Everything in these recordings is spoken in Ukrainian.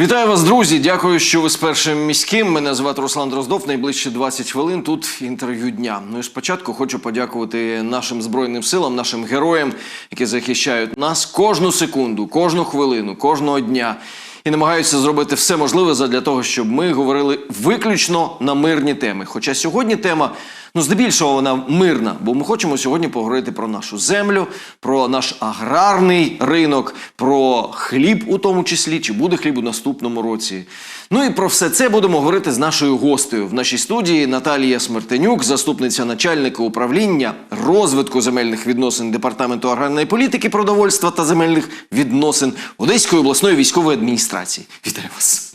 Вітаю вас, друзі! Дякую, що ви з першим міським. Мене звати Руслан Дроздов. Найближчі 20 хвилин тут інтерв'ю дня. Ну і спочатку хочу подякувати нашим збройним силам, нашим героям, які захищають нас кожну секунду, кожну хвилину, кожного дня. І намагаються зробити все можливе задля того, щоб ми говорили виключно на мирні теми. Хоча сьогодні тема, ну здебільшого, вона мирна, бо ми хочемо сьогодні поговорити про нашу землю, про наш аграрний ринок, про хліб у тому числі, чи буде хліб у наступному році. Ну і про все це будемо говорити з нашою гостею в нашій студії Наталія Смертенюк, заступниця начальника управління розвитку земельних відносин департаменту аграрної політики, продовольства та земельних відносин Одеської обласної військової адміністрації. Вітаю вас!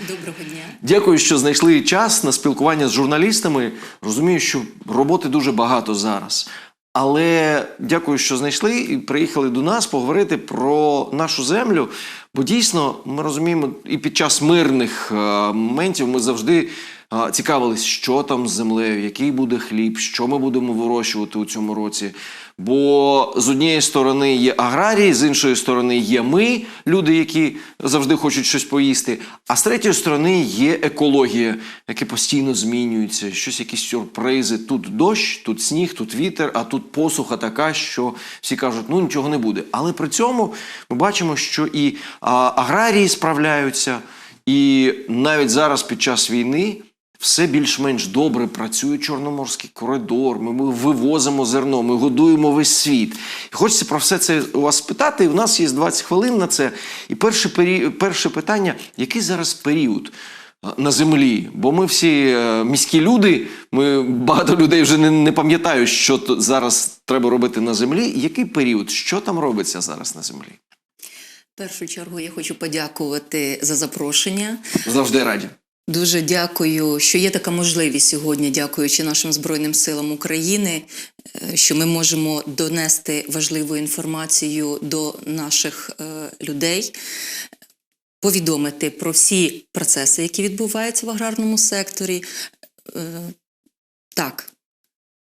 Доброго дня. Дякую, що знайшли час на спілкування з журналістами. Розумію, що роботи дуже багато зараз. Але дякую, що знайшли і приїхали до нас поговорити про нашу землю. Бо дійсно ми розуміємо, і під час мирних е, моментів ми завжди е, цікавились, що там з землею, який буде хліб, що ми будемо вирощувати у цьому році. Бо з однієї сторони є аграрії, з іншої сторони є ми, люди, які завжди хочуть щось поїсти. А з третьої сторони є екологія, яка постійно змінюється, щось, якісь сюрпризи. Тут дощ, тут сніг, тут вітер, а тут посуха така, що всі кажуть, ну нічого не буде. Але при цьому ми бачимо, що і аграрії справляються, і навіть зараз під час війни. Все більш-менш добре працює Чорноморський коридор. Ми, ми вивозимо зерно, ми годуємо весь світ. І хочеться про все це у вас спитати. І в нас є 20 хвилин на це. І перше, пері... перше питання: який зараз період? На землі, бо ми всі е, міські люди. Ми багато людей вже не, не пам'ятають, що зараз треба робити на землі. Який період? Що там робиться зараз на землі? В першу чергу я хочу подякувати за запрошення. Завжди раді. Дуже дякую, що є така можливість сьогодні, дякуючи нашим Збройним силам України, е, що ми можемо донести важливу інформацію до наших е, людей, повідомити про всі процеси, які відбуваються в аграрному секторі. Е, Так,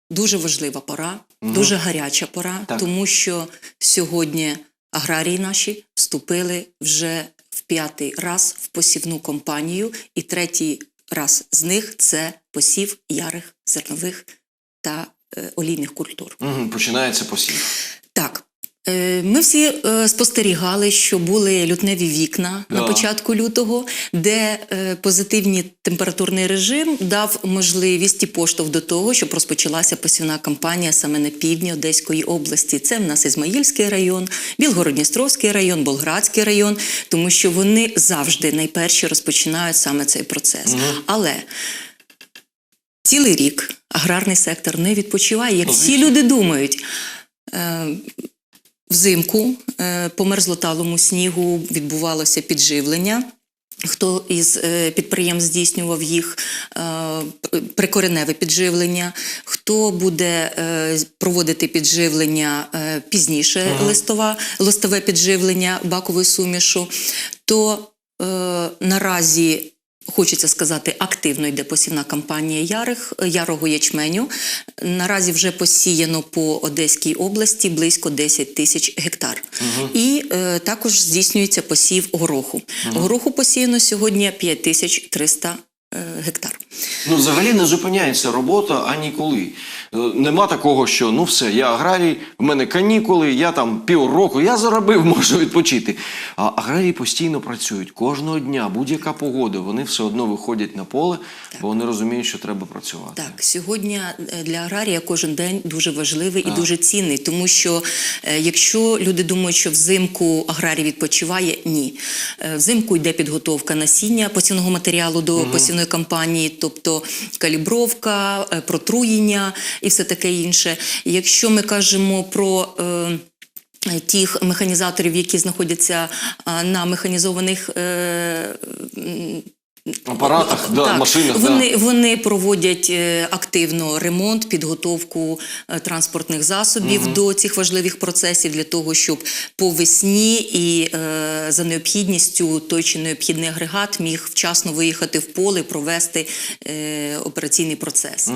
дуже важлива пора, дуже гаряча пора, Так. тому що сьогодні аграрії наші вступили вже в п'ятий раз в посівну компанію, і третій раз з них це посів ярих зернових та е, олійних культур. Угу, починається посів. Так. Е, Ми всі е, спостерігали, що були лютневі вікна Да. на початку лютого, де е, позитивний температурний режим дав можливість і поштовх до того, щоб розпочалася посівна кампанія саме на півдні Одеської області. Це в нас Ізмаїльський район, Білгородністровський район, Болградський район, тому що вони завжди найперші розпочинають саме цей процес. Але цілий рік аграрний сектор не відпочиває, як Ну, всі люди думають. Взимку е, по мерзлоталому снігу відбувалося підживлення. Хто із е, підприємств здійснював їх е, прикореневе підживлення, хто буде проводити підживлення пізніше, листова, листове підживлення баковою сумішу, то е, наразі хочеться сказати, активно йде посівна кампанія ярих, ярого ячменю. Наразі вже посіяно по Одеській області близько 10 тисяч гектар. І е, також здійснюється посів гороху. Гороху посіяно сьогодні 5300 е, гектар. Ну, взагалі не зупиняється робота аніколи. Е, Нема такого, що ну все, я аграрій, в мене канікули, я там півроку, я заробив, можу відпочити. А аграрії постійно працюють кожного дня, будь-яка погода, вони все одно виходять на поле, бо вони розуміють, що треба працювати. Так, сьогодні е, для аграрія кожен день дуже важливий і дуже цінний, тому що е, якщо люди думають, що взимку аграрій відпочиває, ні. Взимку йде підготовка насіння посівного матеріалу до посівної кампанії, тобто калібровка, е, протруєння і все таке інше. Якщо ми кажемо про е, Тих механізаторів, які знаходяться на механізованих е, Апаратах, да, машинах, да. вони, вони проводять е, активно ремонт, підготовку е, транспортних засобів до цих важливих процесів для того, щоб по весні і е, за необхідністю той чи необхідний агрегат міг вчасно виїхати в поле, провести е, операційний процес.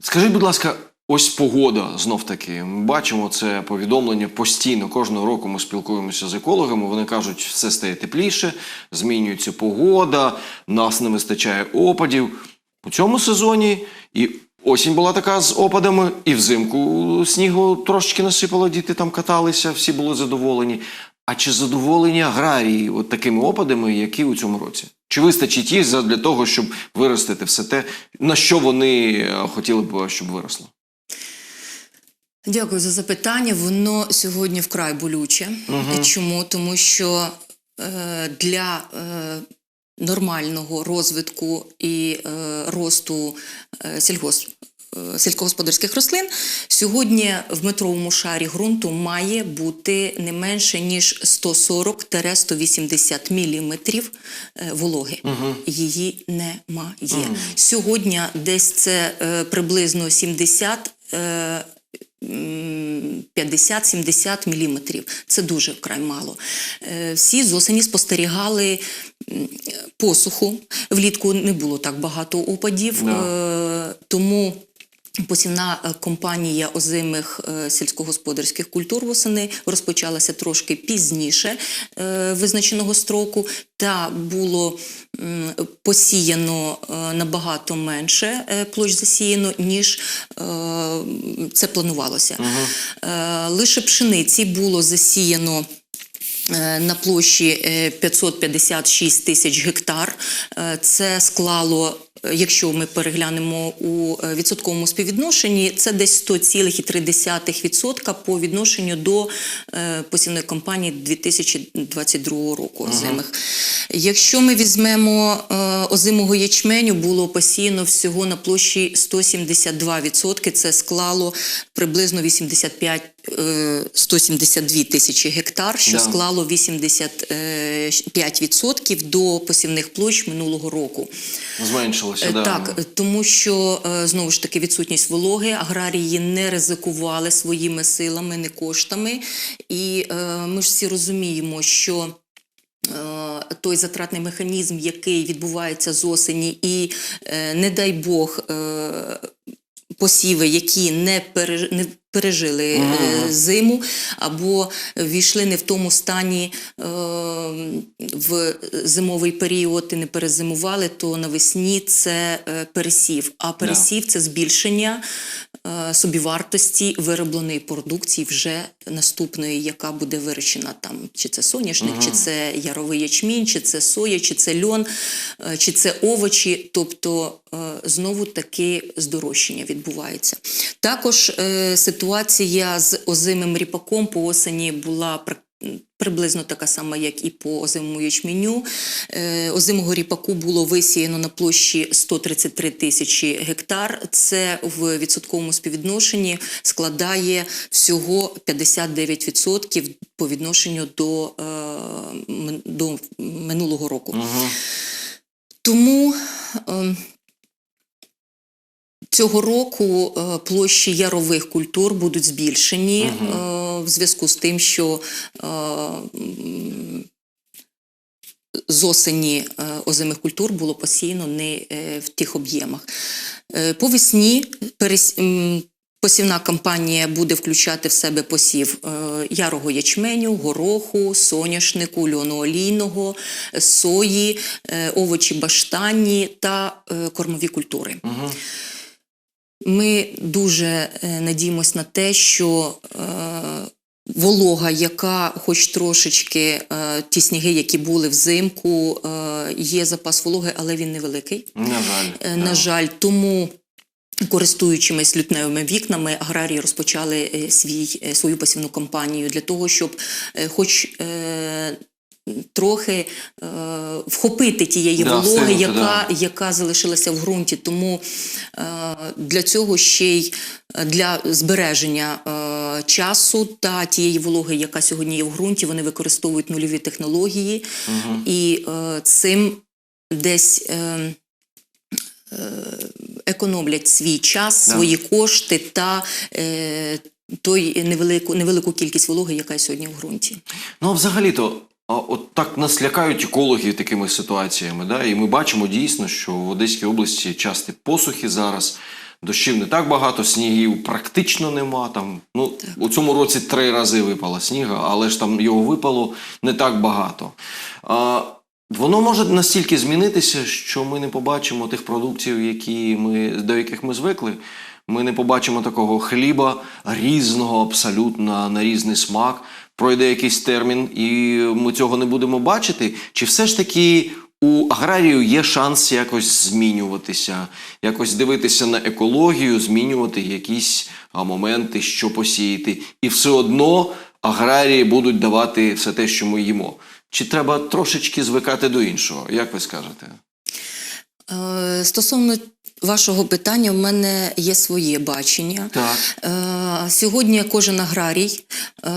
Скажіть, будь ласка, Ось погода знов таки. Ми бачимо це повідомлення постійно. Кожного року ми спілкуємося з екологами. Вони кажуть, все стає тепліше, змінюється погода, нас не вистачає опадів. У цьому сезоні і осінь була така з опадами, і взимку снігу трошечки насипало, діти там каталися, всі були задоволені. А чи задоволені аграрії от такими опадами, які у цьому році? Чи вистачить їх для того, щоб виростити все те, на що вони е, хотіли б, щоб виросло? Дякую за запитання. Воно сьогодні вкрай болюче. Чому? Тому що е, для е, нормального розвитку і е, росту е, сільгосп. е, Сільськогосподарських рослин сьогодні в метровому шарі ґрунту має бути не менше ніж 140-180 міліметрів е, вологи. Її немає. Сьогодні десь це е, приблизно 70 е, 50-70 міліметрів. Це дуже вкрай мало. Е, Всі з осені спостерігали посуху. Влітку не було так багато опадів, Да. е, тому. Посівна е, компанія озимих е, сільськогосподарських культур восени розпочалася трошки пізніше е, визначеного строку, та було посіяно набагато менше площ засіяно, ніж це планувалося. Е, Лише пшениці було засіяно. На площі е, 556 тисяч гектар. Це склало, якщо ми переглянемо у е, відсотковому співвідношенні, це десь 100,3% по відношенню до е, посівної кампанії 2022 року озимих. Якщо ми візьмемо е, озимого ячменю, було посіяно всього на площі 172%. Це склало приблизно 85 е, 172 тисячі гектар, що Да. склало 85% до посівних площ минулого року. Зменшилося, Е, да. Так, е, тому що е, знову ж таки відсутність вологи, аграрії не ризикували своїми силами, не коштами. І е, ми ж всі розуміємо, що. е, Той затратний механізм, який відбувається з осені, і е, не дай Бог е, посіви, які не, переж... не пережили е, зиму, або війшли не в тому стані е, в зимовий період і не перезимували, то навесні це е, пересів. А пересів це збільшення е, собівартості виробленої продукції вже наступної, яка буде вирощена там, чи це соняшник, чи це яровий ячмінь, чи це соя, чи це льон, е, чи це овочі. Тобто е, знову таки здорожчання відбувається. Також е, ситуація з озимим ріпаком по осені була. Приблизно така сама, як і по озимому ячменю. Е, Озимого ріпаку було висіяно на площі 133 тисячі гектар. Це в відсотковому співвідношенні складає всього 59% по відношенню до, е, до минулого року. Тому е, цього року е, площі ярових культур будуть збільшені е, в зв'язку з тим, що е, з осені е, озимих культур було посіяно не е, в тих об'ємах. Е, По весні перес... посівна кампанія буде включати в себе посів е, ярого ячменю, гороху, соняшнику, льону олійного, е, сої, е, овочі баштанні та е, кормові культури. Ми дуже е, надіємось на те, що е, волога, яка, хоч трошечки, е, ті сніги, які були взимку, є запас вологи, але він невеликий. На жаль. На жаль, тому. Користуючимись лютневими вікнами, аграрії розпочали свій, свою посівну кампанію для того, щоб хоч трохи е, вхопити тієї Да, вологи, встигнути, яка, да. яка залишилася в ґрунті. Тому е, для цього ще й е, для збереження е, часу та тієї вологи, яка сьогодні є в ґрунті, вони використовують нульові технології і е, цим десь. Е, е, Економлять свій час, Да. свої кошти та е, той невелику, невелику кількість вологи, яка сьогодні в ґрунті. Ну, а взагалі-то, от так нас лякають екологи такими ситуаціями. Да? І ми бачимо дійсно, що в Одеській області часті посухи зараз. дощів не так багато, снігів практично нема. Там, ну, у цьому році три рази випало сніга, але ж там його випало не так багато. А, Воно може настільки змінитися, що ми не побачимо тих продуктів, які ми, до яких ми звикли. Ми не побачимо такого хліба різного абсолютно на різний смак. Пройде якийсь термін, і ми цього не будемо бачити. Чи все ж таки у аграрію є шанс якось змінюватися, якось дивитися на екологію, змінювати якісь моменти, що посіяти, і все одно аграрії будуть давати все те, що ми їмо. Чи треба трошечки звикати до іншого? Як ви скажете? Е, Стосовно вашого питання, в мене є своє бачення. Так. Е, Сьогодні кожен аграрій е,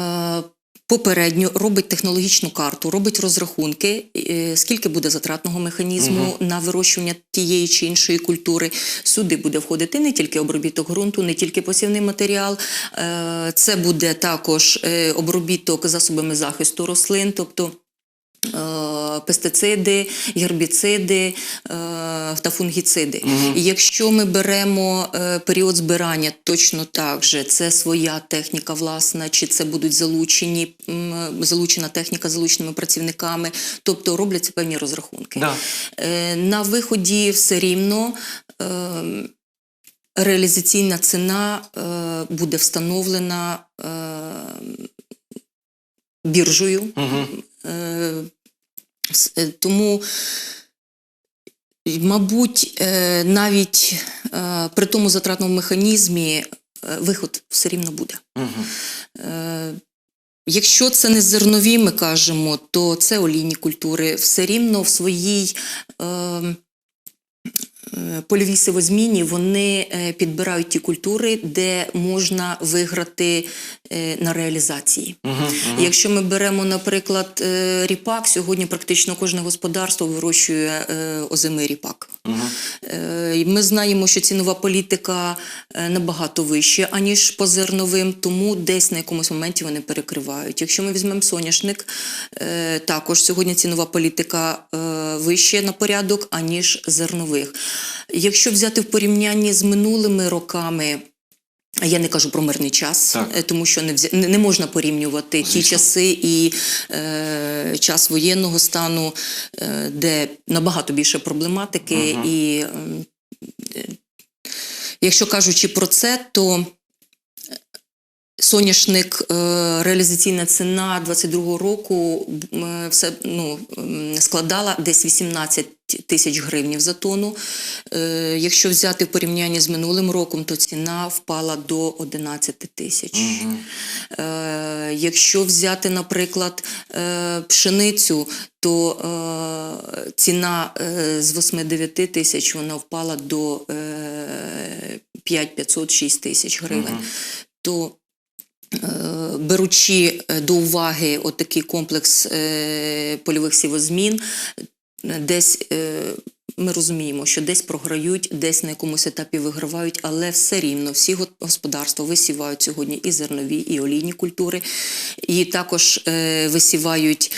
попередньо робить технологічну карту, робить розрахунки, е, скільки буде затратного механізму на вирощування тієї чи іншої культури. Сюди буде входити не тільки обробіток ґрунту, не тільки посівний матеріал, е, це буде також е, обробіток засобами захисту рослин, тобто. Е, Пестициди, гербіциди е, та фунгіциди. І якщо ми беремо е, період збирання, точно так же це своя техніка власна, чи це будуть залучені залучена техніка залученими працівниками, тобто робляться певні розрахунки. Да. На виході все рівно. Реалізаційна ціна буде встановлена біржею. Угу. Е, е, Тому, мабуть, е, навіть при тому затратному механізмі виход все рівно буде. Угу. Якщо це не зернові, ми кажемо, то це олійні культури. Все рівно в своїй е, е, польовій сивозміні вони е, підбирають ті культури, де можна виграти е, на реалізації. Якщо ми беремо, наприклад, е, ріпак, сьогодні практично кожне господарство вирощує е, озимий ріпак. Е, і Ми знаємо, що цінова політика е, набагато вища, аніж по зерновим, тому десь на якомусь моменті вони перекривають. Якщо ми візьмемо соняшник, е, також сьогодні цінова політика е, вища на порядок, аніж зернових. Якщо взяти в порівнянні з минулими роками. Я не кажу про мирний час, Так. е, тому що не, взя... не можна порівнювати ті часи і е, час воєнного стану, е, де набагато більше проблематики. І ем, е, якщо кажучи про це, то соняшник, е, реалізаційна ціна 22-го року е, все, ну, складала десь 18 тисяч гривнів за тонну. Е, Якщо взяти в порівнянні з минулим роком, то ціна впала до 11 тисяч. Е, Якщо взяти, наприклад, пшеницю, то ціна з 8-9 тисяч вона впала до е, 5-500-6 тисяч гривень. То Е, беручи е, до уваги отакий комплекс е, польових сівозмін, е, десь е, ми розуміємо, що десь програють, десь на якомусь етапі вигравають, але все рівно всі господарства висівають сьогодні і зернові, і олійні культури, і також е, висівають.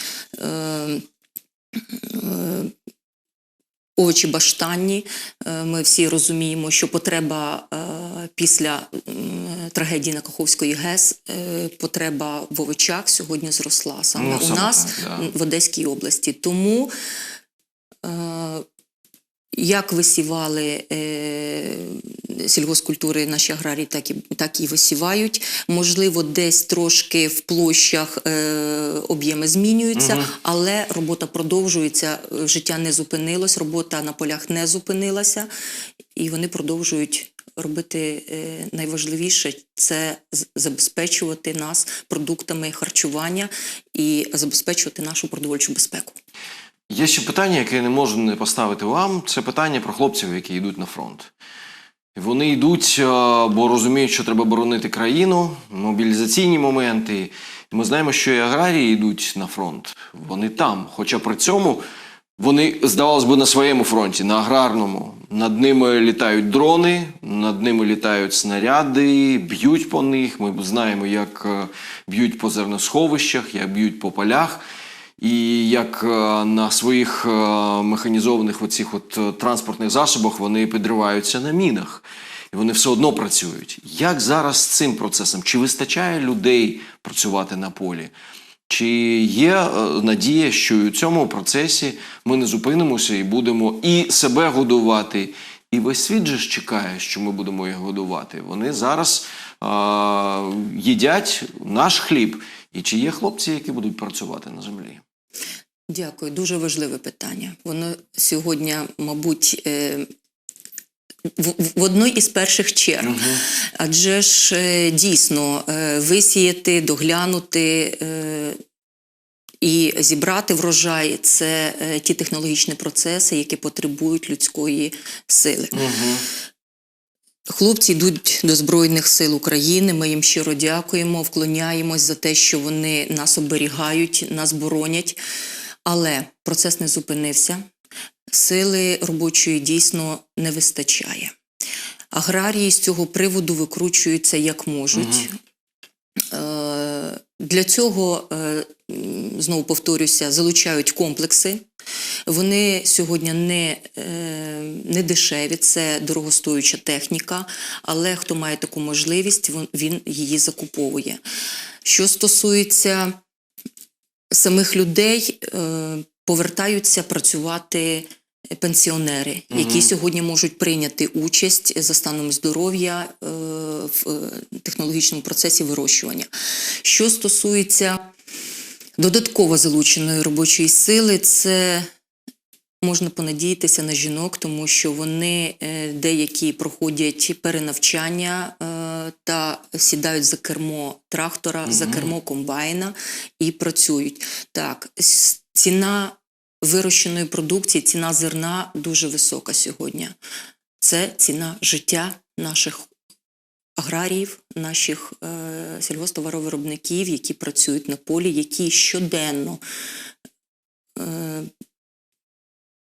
Овочі баштанні. Е, Ми всі розуміємо, що потреба е, після трагедії на Каховської ГЕС, е, потреба в овочах сьогодні зросла саме Ну, у саме нас так, да. в Одеській області. Тому як висівали е, сільгоспкультури наші аграрії, так і, так і висівають. Можливо, десь трошки в площах е, об'єми змінюються, але робота продовжується, життя не зупинилось, робота на полях не зупинилася, і вони продовжують. Робити е, найважливіше це забезпечувати нас продуктами харчування і забезпечувати нашу продовольчу безпеку. Є ще питання, яке я не можу не поставити вам. Це питання про хлопців, які йдуть на фронт. Вони йдуть, е, бо розуміють, що треба боронити країну, мобілізаційні моменти. Ми знаємо, що і аграрії йдуть на фронт. Вони там. Хоча при цьому вони, здавалось би, на своєму фронті, на аграрному. Над ними літають дрони, над ними літають снаряди, б'ють по них. Ми знаємо, як е, б'ють по зерносховищах, як б'ють по полях. І як е, на своїх е, механізованих оцих от е, транспортних засобах вони підриваються на мінах. і вони все одно працюють. Як зараз з цим процесом? Чи вистачає людей працювати на полі? Чи є надія, що у цьому процесі ми не зупинимося і будемо і себе годувати, і весь світ же ж чекає, що ми будемо їх годувати. Вони зараз е, їдять наш хліб. І чи є хлопці, які будуть працювати на землі? Дякую, дуже важливе питання. Воно сьогодні, мабуть, е, в, в одній із перших черг. Адже ж е, дійсно е, висіяти, доглянути. е, І зібрати врожай це е, ті технологічні процеси, які потребують людської сили. Хлопці йдуть до Збройних сил України. Ми їм щиро дякуємо, вклоняємось за те, що вони нас оберігають, нас боронять. Але процес не зупинився. Сили робочої дійсно не вистачає. Аграрії з цього приводу викручуються як можуть. Е, Для цього, е, знову повторюся, залучають комплекси. Вони сьогодні не, е, не дешеві, це дорогостоюча техніка, але хто має таку можливість, він її закуповує. Що стосується самих людей, е, повертаються працювати пенсіонери, які сьогодні можуть прийняти участь за станом здоров'я е, в е, технологічному процесі вирощування. Що стосується додатково залученої робочої сили, це можна понадіятися на жінок, тому що вони деякі проходять перенавчання та сідають за кермо трактора, за кермо комбайна і працюють. Так, ціна вирощеної продукції, ціна зерна дуже висока сьогодні. Це ціна життя наших аграріїв, наших е, сільгосптоваровиробників, які працюють на полі, які щоденно е,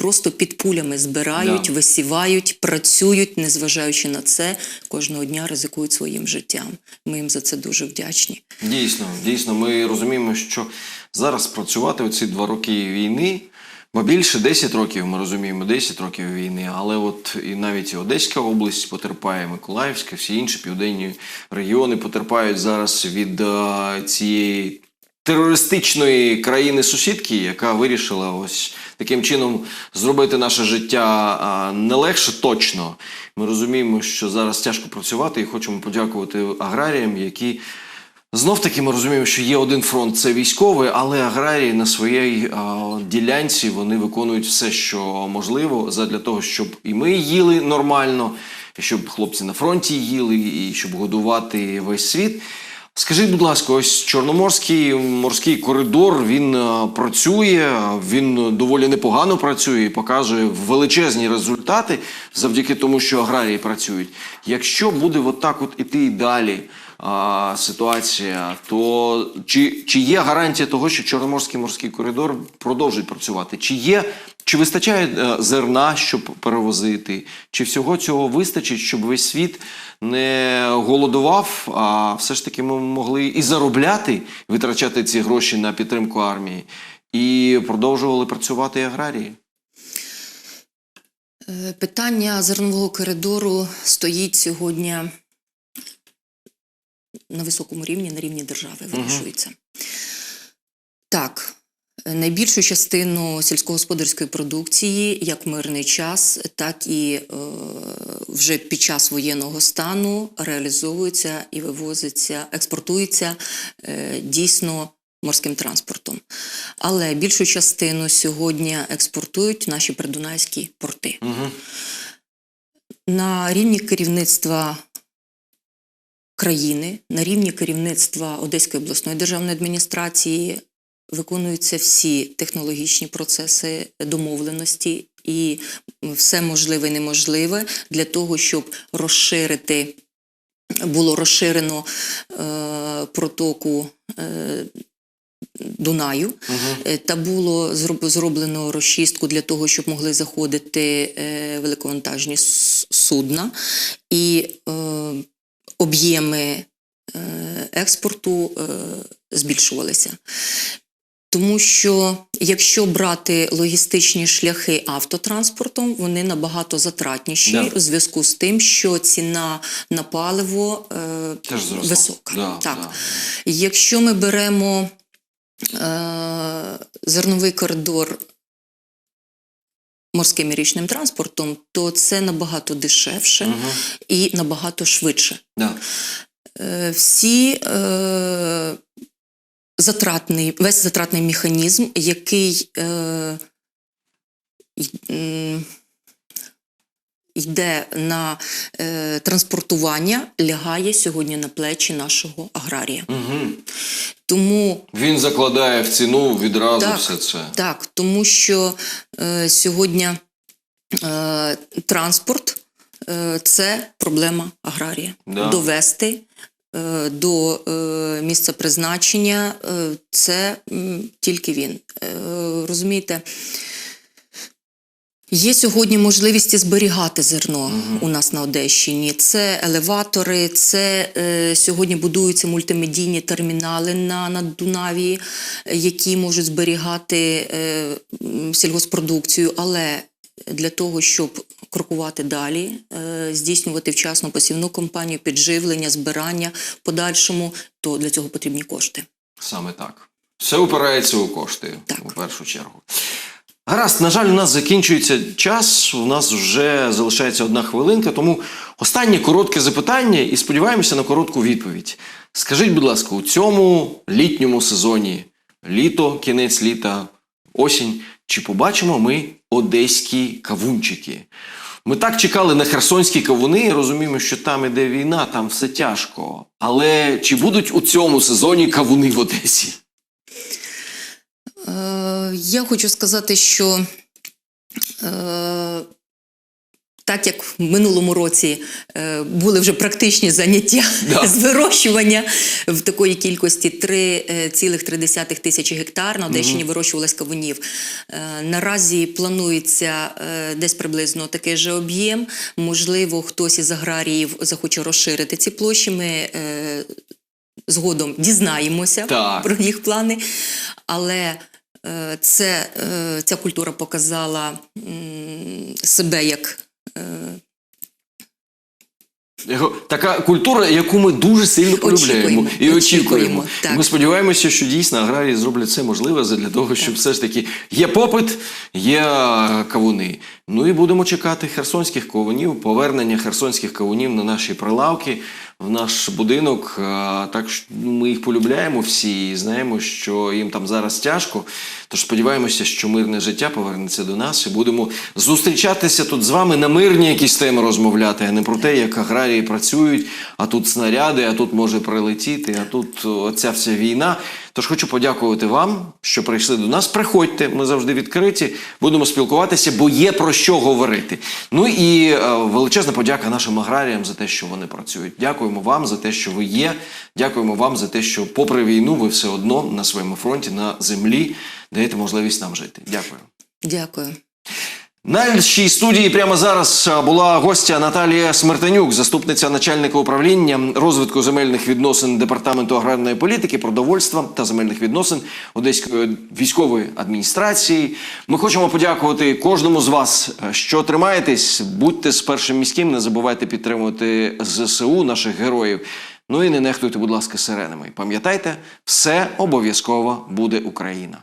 просто під пулями збирають, Да. висівають, працюють, незважаючи на це, кожного дня ризикують своїм життям. Ми їм за це дуже вдячні. Дійсно, дійсно, ми розуміємо, що зараз працювати оці два роки війни, бо більше 10 років, ми розуміємо, 10 років війни, але от і навіть і Одеська область потерпає, Миколаївська, всі інші південні регіони потерпають зараз від е, цієї терористичної країни-сусідки, яка вирішила ось таким чином зробити наше життя не легше точно. Ми розуміємо, що зараз тяжко працювати, і хочемо подякувати аграріям, які Знов таки ми розуміємо, що є один фронт це військовий, але аграрії на своїй ділянці вони виконують все, що можливо, задля того, щоб і ми їли нормально, і щоб хлопці на фронті їли, і щоб годувати весь світ. Скажіть, будь ласка, ось Чорноморський морський коридор він е, працює, він доволі непогано працює і показує величезні результати завдяки тому, що аграрії працюють. Якщо буде отак от іти і далі а, ситуація, то чи, чи є гарантія того, що Чорноморський морський коридор продовжить працювати? Чи є, чи вистачає е, зерна, щоб перевозити? Чи всього цього вистачить, щоб весь світ не голодував, а все ж таки ми могли і заробляти, витрачати ці гроші на підтримку армії, і продовжували працювати аграрії? Е, Питання зернового коридору стоїть сьогодні на високому рівні, на рівні держави вирішується. Так, е, найбільшу частину сільськогосподарської продукції, як мирний час, так і е, вже під час воєнного стану реалізовується і вивозиться, експортується е, дійсно морським транспортом. Але більшу частину сьогодні експортують наші придунайські порти. Угу. На рівні керівництва країни, на рівні керівництва Одеської обласної державної адміністрації виконуються всі технологічні процеси домовленості і все можливе і неможливе для того, щоб розширити, було розширено е, протоку. Е, Дунаю Е, та було зроблено розчистку для того, щоб могли заходити е, великовантажні судна, і е, об'єми е, експорту е, збільшувалися. Тому що якщо брати логістичні шляхи автотранспортом, вони набагато затратніші Да. в зв'язку з тим, що ціна на паливо е, Теж висока. Да, так. да. Якщо ми беремо е, зерновий коридор морським і річним транспортом, то це набагато дешевше Мгм. і набагато швидше. Да. Е, всі е, затратний, весь затратний механізм, який е, йде на е, транспортування, лягає сьогодні на плечі нашого аграрія. Мгм. Тому Він закладає в ціну відразу Так. все це. Так, тому що е, сьогодні е, транспорт е, це проблема аграрія. Да. Довести до е, місця призначення е, це тільки він. Е, розумієте? Є сьогодні можливість зберігати зерно у нас на Одещині. Це елеватори, це е, сьогодні будуються мультимедійні термінали на, на Дунаві, е, які можуть зберігати е, сільгоспродукцію. Але для того, щоб крокувати далі, е, здійснювати вчасну посівну кампанію, підживлення, збирання подальшому, то для цього потрібні кошти. Саме так. Все упирається у кошти Так. у першу чергу. Гаразд, на жаль, у нас закінчується час. У нас вже залишається одна хвилинка, тому останнє коротке запитання і сподіваємося на коротку відповідь. Скажіть, будь ласка, у цьому літньому сезоні, літо, кінець літа, осінь, чи побачимо ми одеські кавунчики? Ми так чекали на херсонські кавуни і розуміємо, що там іде війна, там все тяжко. Але чи будуть у цьому сезоні кавуни в Одесі? Е, я хочу сказати, що е, так як в минулому році е, були вже практичні заняття Да. з вирощування в такої кількості 3,3 тисячі гектар на Одещині вирощувалось кавунів. Е, наразі планується е, десь приблизно такий же об'єм. Можливо, хтось із аграріїв захоче розширити ці площі. Ми е, згодом дізнаємося Так. про їх плани. Але е, це, е, ця культура показала м, себе як е, Така культура, яку ми дуже сильно полюбляємо Очікуємо, і очікуємо. очікуємо, так. Ми сподіваємося, що дійсно аграрії зроблять все можливе для того, щоб все ж таки є попит, є кавуни. Ну і будемо чекати херсонських кавунів, повернення херсонських кавунів на наші прилавки, в наш будинок. Так що ми їх полюбляємо всі і знаємо, що їм там зараз тяжко. Тож сподіваємося, що мирне життя повернеться до нас і будемо зустрічатися тут з вами на мирні якісь теми розмовляти, а не про те, як аграрії працюють, а тут снаряди, а тут може прилетіти, а тут оця вся війна. Тож хочу подякувати вам, що прийшли до нас. Приходьте, ми завжди відкриті, будемо спілкуватися, бо є про що говорити. Ну і е, величезна подяка нашим аграріям за те, що вони працюють. Дякуємо вам за те, що ви є. Дякуємо вам за те, що, попри війну, ви все одно на своєму фронті, на землі даєте можливість нам жити. Дякую. дякую. На нашій студії прямо зараз була гостя Наталія Смертенюк, заступниця начальника управління розвитку земельних відносин департаменту аграрної політики, продовольства та земельних відносин Одеської військової адміністрації. Ми хочемо подякувати кожному з вас, е, що тримаєтесь. Будьте з першим міським, не забувайте підтримувати ЗСУ, наших героїв. Ну і не нехтуйте, будь ласка, сиренами. Пам'ятайте, все обов'язково буде Україна.